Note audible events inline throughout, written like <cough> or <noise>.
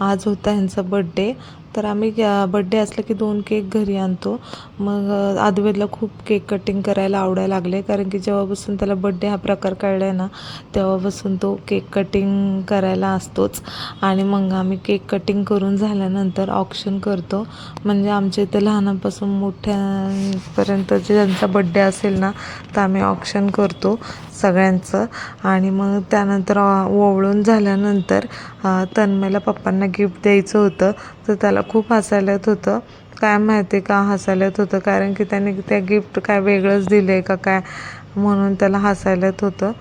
आज होता ह्यांचा बड्डे तर आम्ही बड्डे असलं की दोन केक घरी आणतो. मग आदवेदला खूप केक कटिंग करायला आवडायला लागले. कारण की जेव्हापासून त्याला बड्डे हा प्रकार कळला आहे ना तेव्हापासून तो केक कटिंग करायला असतोच. आणि मग आम्ही केक कटिंग करून झाल्यानंतर ऑप्शन करतो. म्हणजे आमच्या इथे लहानापासून मोठ्यापर्यंत जे ज्यांचा बड्डे असेल ना तर आम्ही ऑप्शन करतो सगळ्यांचं. आणि मग त्यानंतर ओवळून झाल्यानंतर तन्मयला पप्पांना गिफ्ट द्यायचं होतं. तर त्याला खूप हसायला येत होतं. काय माहिती का हसायला येत होतं? कारण की त्याने त्या गिफ्ट काय वेगळंच दिलं आहे का काय म्हणून त्याला हसायला येत होतं.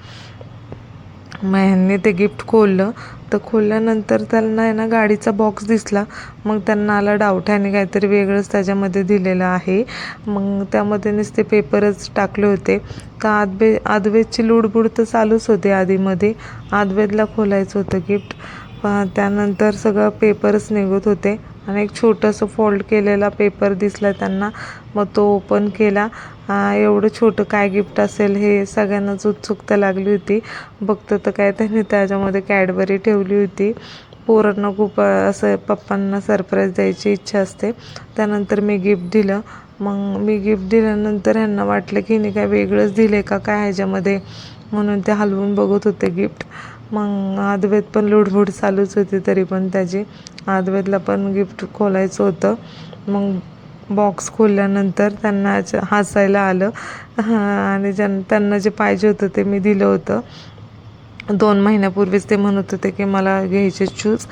मग ह्यांनी ते गिफ्ट खोललं. तर खोलल्यानंतर त्यांना आहे ना गाडीचा बॉक्स दिसला. मग त्यांना आला डाऊट ह्याने काहीतरी वेगळंच त्याच्यामध्ये दिलेलं आहे. मग त्यामध्ये नुसते पेपरच टाकले होते. का आदबे आदवेदची लुडबुड तर चालूच होते आधीमध्ये. आदवेदला खोलायचं होतं गिफ्ट त्यानंतर सगळं पेपरच निघत होते. आणि एक छोटंसं फोल्ड केलेला पेपर दिसला त्यांना. मग तो ओपन केला. एवढं छोटं काय गिफ्ट असेल हे सगळ्यांनाच उत्सुकता लागली होती. बघतं तर काय त्यांनी त्याच्यामध्ये कॅडबरी ठेवली होती. पोरांना खूप असं पप्पांना सरप्राईज द्यायची इच्छा असते. त्यानंतर मी गिफ्ट दिलं. मग मी गिफ्ट दिल्यानंतर ह्यांना वाटलं की हिने काय वेगळंच दिले का काय ह्याच्यामध्ये? म्हणून ते हलवून बघत होते गिफ्ट मग आदवेद पण लुडबुड चालूच होती तरी पण त्याची. आदवेतला पण गिफ्ट खोलायचं होतं. मग बॉक्स खोलल्यानंतर त्यांना हसायला आलं. <laughs> आणि ज्यां त्यांना जे पाहिजे होतं ते मी दिलं होतं. दोन महिन्यापूर्वीच ते म्हणत होते की मला घ्यायचे शूज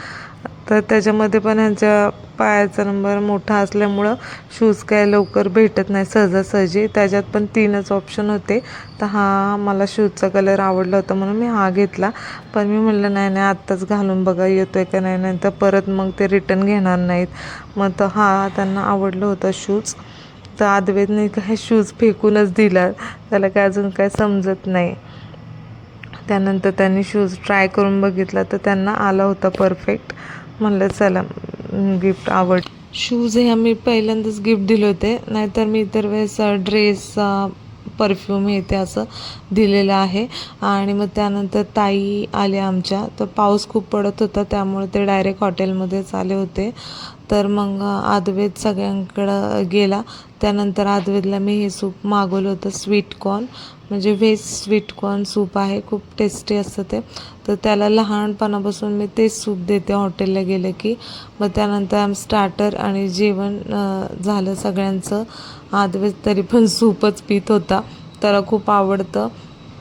तर त्याच्यामध्ये पण ह्यांच्या पायाचा नंबर मोठा असल्यामुळं शूज काय लवकर भेटत नाही सहजासहजी. त्याच्यात पण तीनच ऑप्शन होते. तर हा मला शूजचा कलर आवडला होता म्हणून मी हा घेतला. पण मी म्हटलं नाही नाही आत्ताच घालून बघा येतो आहे का नाही? नाही तर परत मग ते रिटर्न घेणार नाहीत. मग तर हा त्यांना आवडलं होता शूज तर आदवेदने काय शूज फेकूनच दिला. त्याला काय अजून काय समजत नाही. त्यानंतर त्यांनी शूज ट्राय करून बघितला तर त्यांना आला होता परफेक्ट म्हणलं चला गिफ्ट आवड. शूज हे आम्ही पहिल्यांदाच गिफ्ट दिले होते. नाहीतर मी इतर वेळेस ड्रेस परफ्यूम हे ते असं दिलेलं आहे. आणि मग त्यानंतर ताई आल्या आमच्या. तर पाऊस खूप पडत होता त्यामुळे ते डायरेक्ट हॉटेलमध्येच आले होते. तर मग आदवेद सगळ्यांकडं गेला. त्यानंतर आदवेदला मी हे सूप मागवलं होतं स्वीट कॉर्न. म्हणजे व्हेज स्वीट कॉर्न सूप आहे खूप टेस्टी असतं ते. तर त्याला लहानपणापासून मी तेच सूप देते हॉटेलला गेलं की. मग त्यानंतर आम स्टार्टर आणि जेवण झालं सगळ्यांचं. आदवेद तरी पण <laughs> सूपच पित होता. त्याला खूप आवडतं.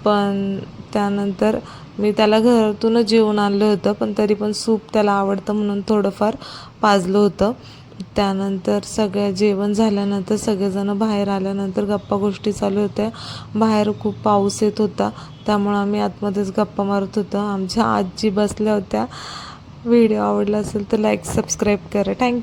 पण त्यानंतर मी त्याला घरातूनच जेवण आणलं होतं पण तरी पण सूप त्याला आवडतं म्हणून थोडंफार पाजलं होतं. त्यानंतर सगळ्या जेवण झाल्यानंतर सगळेजणं बाहेर आल्यानंतर गप्पा गोष्टी चालू होत्या. बाहेर खूप पाऊस येत होता त्यामुळं आम्ही आतमध्येच गप्पा मारत होतो. आमच्या आजी बसल्या होत्या. व्हिडिओ आवडला असेल तर लाईक सबस्क्राईब करा. थँक्यू